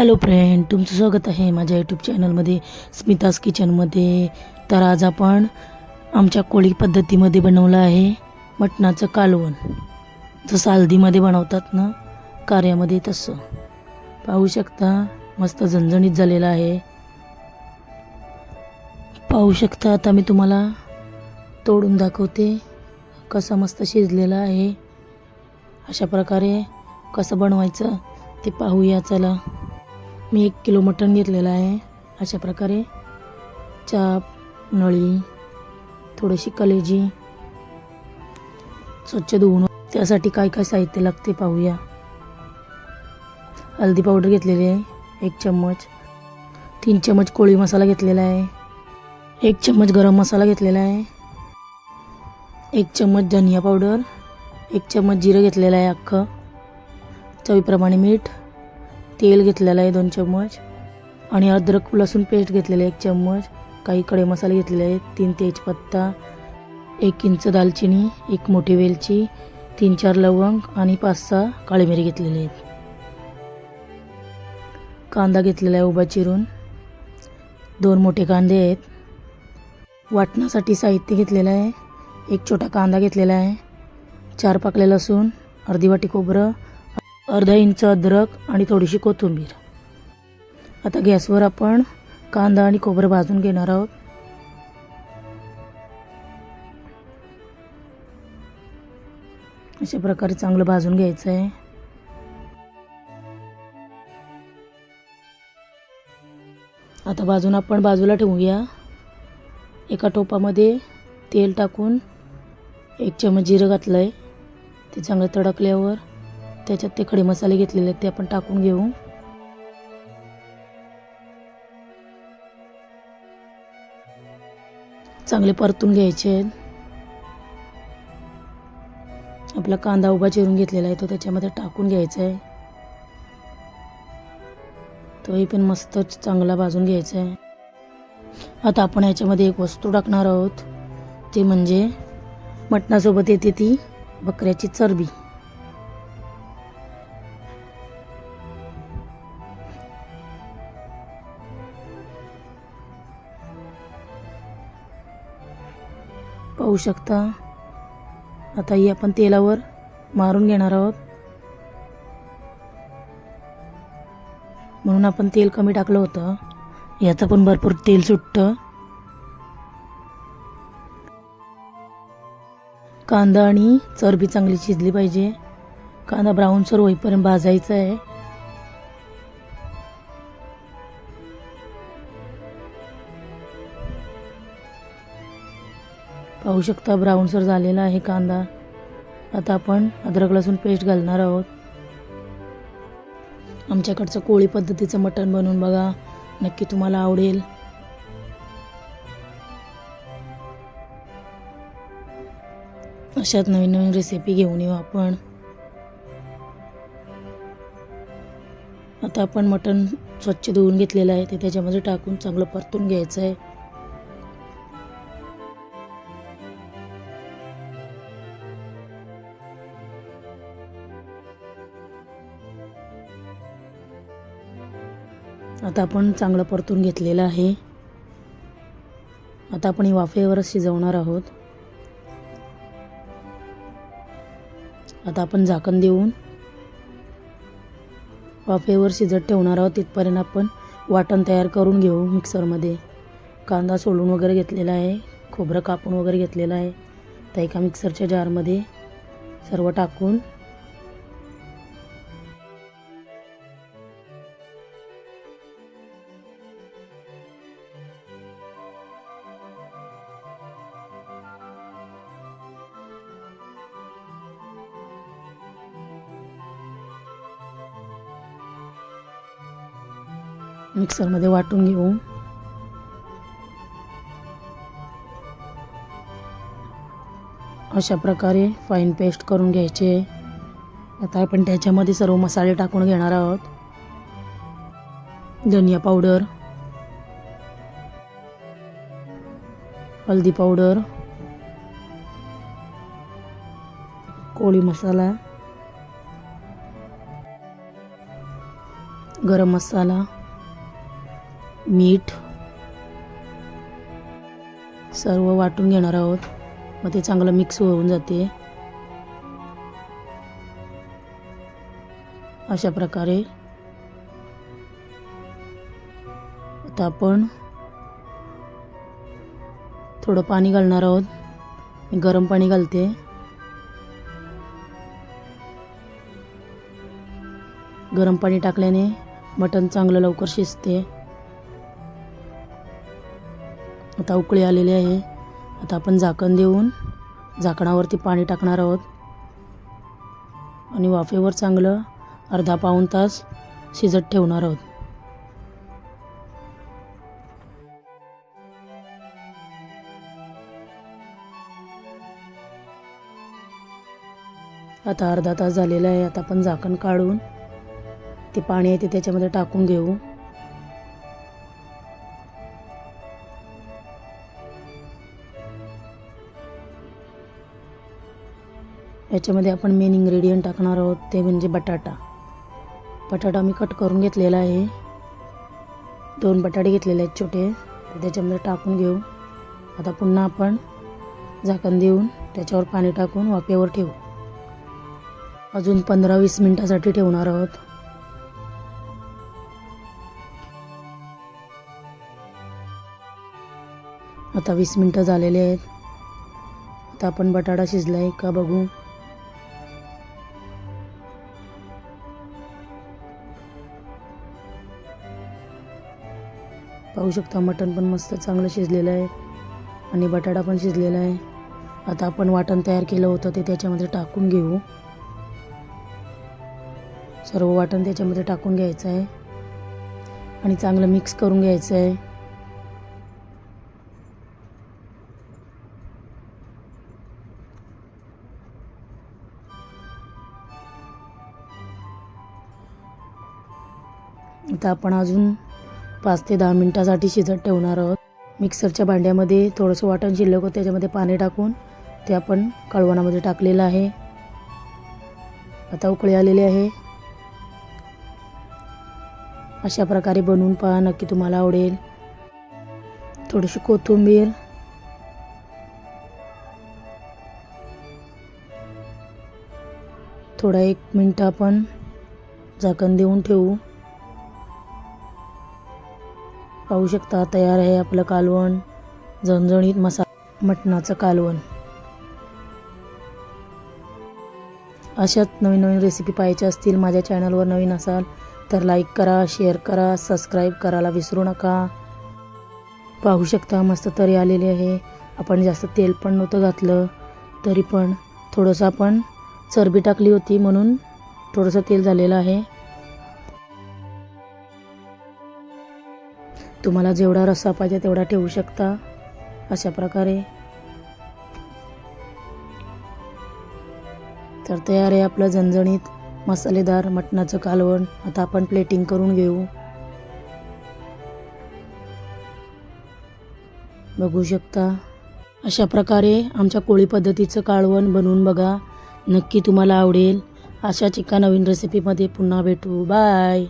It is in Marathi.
हॅलो फ्रेंड तुमचं स्वागत आहे माझ्या यूट्यूब चॅनलमध्ये स्मिताज किचनमध्ये तर आज आपण आमच्या कोळी पद्धतीमध्ये बनवलं आहे मटणाचं कालवण. जसं हल्दीमध्ये बनवतात ना कार्यामध्ये तसं. पाहू शकता मस्त झणझणीत झालेलं आहे. पाहू शकता आता मी तुम्हाला तोडून दाखवते कसा मस्त शिजलेला आहे. अशा प्रकारे कसं बनवायचं ते पाहूया चला. मी एक किलो मटण घेतलेलं आहे. अशा प्रकारे चाप नळी थोडीशी कलेजी स्वच्छ धुवून त्यासाठी काय काय साहित्य लागते पाहूया. हल्दी पावडर घेतलेली आहे एक चम्मच. तीन चम्मच कोळी मसाला घेतलेला आहे. एक चम्मच गरम मसाला घेतलेला आहे. एक चम्मच धनिया पावडर. एक चम्मच जिरं घेतलेलं आहे अख्खं. चवीप्रमाणे मीठ. तेल घेतलेलं आहे दोन चम्मच आणि अद्रक लसूण पेस्ट घेतलेलं आहे एक चम्मच. काही कडे मसाले घेतलेले आहेत तीन तेजपत्ता एक इंच दालचिनी एक मोठी वेलची तीन चार लवंग आणि पाच सहा काळी मिरी घेतलेले आहेत. कांदा घेतलेला आहे उभा चिरून. दोन मोठे कांदे आहेत. वाटण्यासाठी साहित्य घेतलेलं आहे. एक छोटा कांदा घेतलेला आहे. चार पाकले लसूण अर्धी वाटी खोबरं अर्धा इंच अद्रक आणि थोडीशी कोथिंबीर. आता गॅसवर आपण कांदा आणि खोबरं भाजून घेणार आहोत. अशा प्रकारे चांगलं भाजून घ्यायचं आहे आता भाजून आपण बाजूला ठेवूया. एका टोपामध्ये तेल टाकून एक चमच जिरं घातलं आहे ते चांगलं तडकल्यावर त्याच्यात ते खडे मसाले घेतलेले आहेत ते आपण टाकून घेऊ. चांगले परतून घ्यायचे आहेत. आपला कांदा उभा चिरून घेतलेला आहे तो त्याच्यामध्ये टाकून घ्यायचा आहे. तोही पण मस्त चांगला भाजून घ्यायचा आहे. आता आपण याच्यामध्ये एक वस्तू टाकणार आहोत ते म्हणजे मटणासोबत येते ती बकऱ्याची चरबी. पाहू शकता. आता ही आपण तेलावर मारून घेणार आहोत. म्हणून आपण तेल कमी टाकलं होतं. याचं पण भरपूर तेल सुटतं. कांदा आणि चरबी चांगली शिजली पाहिजे. कांदा ब्राऊनसर होईपर्यंत भाजायचा आहे. पाहू शकता ब्राऊनसर झालेला आहे कांदा. आता आपण अद्रक लसूण पेस्ट घालणार आहोत. आमच्याकडचं कोळी पद्धतीचं मटण बनवून बघा. नक्की तुम्हाला आवडेल. अशात नवीन नवीन रेसिपी घेऊन येऊ आपण. आता आपण मटण स्वच्छ धुवून घेतलेलं आहे. ते त्याच्यामध्ये टाकून चांगलं परतून घ्यायचं आहे. आता आपण चांगलं परतून घेतलेलं आहे. आता आपण ही वाफेवरच शिजवणार आहोत. आता आपण झाकण देऊन वाफेवर शिजत ठेवणार आहोत. तिथपर्यंत आपण वाटण तयार करून घेऊ मिक्सरमध्ये. कांदा सोलून वगैरे घेतलेला आहे. खोबरं कापून वगैरे घेतलेलं आहे. त्या एका मिक्सरच्या जारमध्ये सर्व टाकून मिक्सरमध्ये वाटून घेऊ. अशा प्रकारे फाईन पेस्ट करून घ्यायचे. आता आपण त्याच्यामध्ये सर्व मसाले टाकून घेणार आहोत. धनिया पावडर हळदी पावडर कोळी मसाला गरम मसाला मीठ सर्व वाटून घेणार आहोत. मग ते चांगलं मिक्स होऊन जाते. अशा प्रकारे. आता आपण थोडं पाणी घालणार आहोत. मी गरम पाणी घालते. गरम पाणी टाकल्याने मटण चांगलं लवकर शिजते. आता उकळी आलेली आहे. आता आपण झाकण देऊन झाकणावरती पाणी टाकणार आहोत. आणि वाफेवर चांगलं अर्धा पाऊण तास शिजत ठेवणार आहोत. आता अर्धा तास झालेला आहे. आता आपण झाकण काढून ते पाणी आहे ते त्याच्यामध्ये टाकून घेऊ. याच्यामध्ये आपण मेन इन्ग्रेडियंट टाकणार आहोत ते म्हणजे बटाटा. बटाटा मी कट करून घेतलेला आहे. दोन बटाटे घेतलेले आहेत छोटे. त्याच्यामध्ये टाकून घेऊ. आता पुन्हा आपण झाकण देऊन त्याच्यावर पाणी टाकून वाफेवर ठेवू. अजून पंधरा वीस मिनटासाठी ठेवणार आहोत. आता वीस मिनटं झालेले आहेत. आता आपण बटाटा शिजलाय का बघू. पाहू शकता. मटण पण मस्त चांगलं शिजलेलं आहे. आणि बटाटा पण शिजलेला आहे. आता आपण वाटण तयार केलं होतं ते त्याच्यामध्ये टाकून घेऊ. सर्व वाटण त्याच्यामध्ये टाकून घ्यायचं आहे. आणि चांगलं मिक्स करून घ्यायचं आहे. आता आपण अजून पाच ते दहा मिनटासाठी शिजत ठेवणार आहोत. मिक्सरच्या भांड्यामध्ये थोडंसं वाटण शिल्लक होतं त्याच्यामध्ये पाणी टाकून ते आपण कळवणामध्ये टाकलेलं आहे. आता उकळी आलेली आहे. अशा प्रकारे बनवून पहा नक्की तुम्हाला आवडेल. थोडीशी कोथिंबीर. थोडा एक मिनटं आपण झाकण देऊन ठेवू. पाहू शकता तयार आहे आपलं कालवण. झणझणीत मसा मटणाचं कालवण. अशाच नवीन नवीन रेसिपी पाहायच्या असतील माझ्या चॅनलवर नवीन असाल तर लाईक करा शेअर करा सबस्क्राईब करायला विसरू नका. पाहू शकता मस्त तरी आलेली आहे. आपण जास्त तेल पण नव्हतं घातलं तरी पण थोडंसं आपण चरबी टाकली होती म्हणून थोडंसं तेल झालेलं आहे. तुम्हाला जेवढा रस्सा पाहिजे तेवढा ठेवू शकता. अशा प्रकारे. तर तयार आहे आपलं झणझणीत मसालेदार मटणाचं कालवण. आता आपण प्लेटिंग करून घेऊ. बघू शकता. अशा प्रकारे आमच्या कोळी पद्धतीचं कालवण बनवून बघा. नक्की तुम्हाला आवडेल. अशाच एका नवीन रेसिपीमध्ये पुन्हा भेटू. बाय